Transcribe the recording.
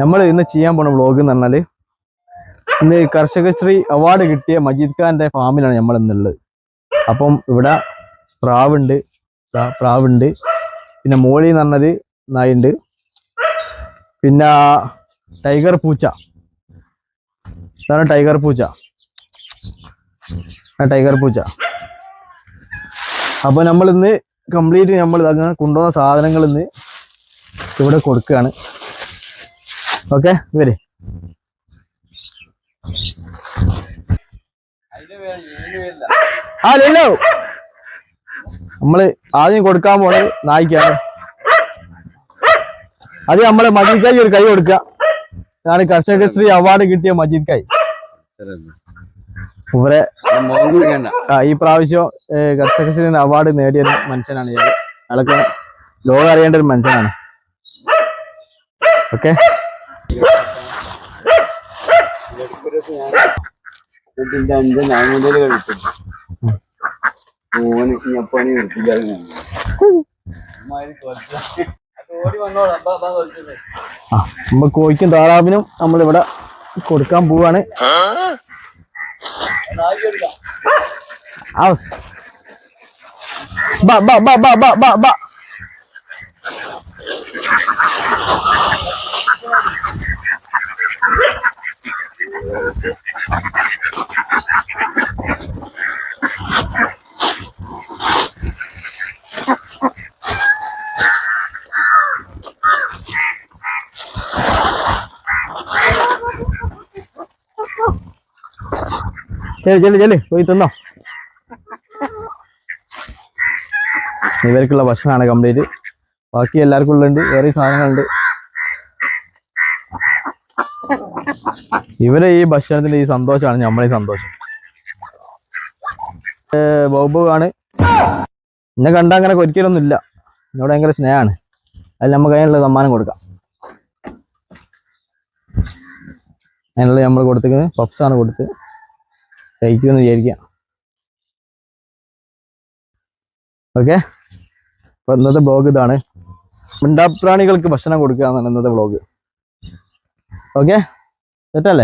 നമ്മൾ ഇന്ന് ചെയ്യാൻ പോണ വ്ളോഗ് എന്ന് പറഞ്ഞാൽ ഇന്ന് കർഷകശ്രീ അവാർഡ് കിട്ടിയ മജീദ് ഖാന്റെ ഫാമിലാണ് നമ്മൾ ഇന്നുള്ളത് അപ്പം ഇവിടെ പ്രാവുണ്ട് പ്രാവുണ്ട്. പിന്നെ മോളി എന്ന് പറഞ്ഞത് നായുണ്ട്. പിന്നെ ടൈഗർ പൂച്ച. ഇതാണ് ടൈഗർ പൂച്ച. ടൈഗർ പൂച്ച. അപ്പൊ നമ്മൾ ഇന്ന് കംപ്ലീറ്റ് നമ്മൾ കൊണ്ടുവന്ന സാധനങ്ങൾ ഇന്ന് ഇവിടെ കൊടുക്കുകയാണ്. ഓക്കെ വരെ ആ ലല്ലോ. നമ്മൾ ആദ്യം കൊടുക്കാൻ പോണത് നായിക്കാണ്. അത് നമ്മൾ മജീദ് കായ് ഒരു കൈ കൊടുക്കുക. ഇതാണ് കർഷകശ്രീ അവാർഡ് കിട്ടിയ മജീദ് കായ്. ഇവരെ ഈ പ്രാവശ്യം കർഷക കർഷകശ്രീ അവാർഡ് നേടിയ മനുഷ്യനാണ് ഞാൻ അയാളൊക്കെ ലോകം അറിയേണ്ട ഒരു മനുഷ്യനാണ്. ഓക്കെ? നമ്മ കോഴിക്കും താറാവിനും നമ്മളിവിടെ കൊടുക്കാൻ പോവാണ്. ബാ ബാ ബാ ബാ ബാ ബാ ബാ. ചെല്ലു ചെൽ ചെൽ പോയി തിന്നോ. ഇവർക്കുള്ള ഭക്ഷണമാണ് കംപ്ലീറ്റ് ബാക്കി എല്ലാവർക്കും ഉള്ളുണ്ട് വേറെ സാധനങ്ങളുണ്ട്. ഇവരെ ഈ ഭക്ഷണത്തിന്റെ ഈ സന്തോഷമാണ് നമ്മളെ സന്തോഷം. ബൗബുവാണ് എന്നെ കണ്ട അങ്ങനെ ഒരിക്കലൊന്നും ഇല്ല എന്നോട് ഭയങ്കര സ്നേഹമാണ്. അതിൽ നമുക്ക് അതിനുള്ള സമ്മാനം കൊടുക്കാം. അതിനുള്ള നമ്മൾ കൊടുത്തിരിക്കുന്നത് പപ്സാണ് കൊടുത്ത് കഴിക്കുമെന്ന് വിചാരിക്കാം ഓക്കെ അപ്പൊ ഇന്നത്തെ ബ്ലോഗ് ഇതാണ്. മിണ്ടാപ്രാണികൾക്ക് ഭക്ഷണം കൊടുക്കുക എന്നാണ് ഇന്നത്തെ ബ്ലോഗ് ഓക്കെ? സെറ്റല്ലേ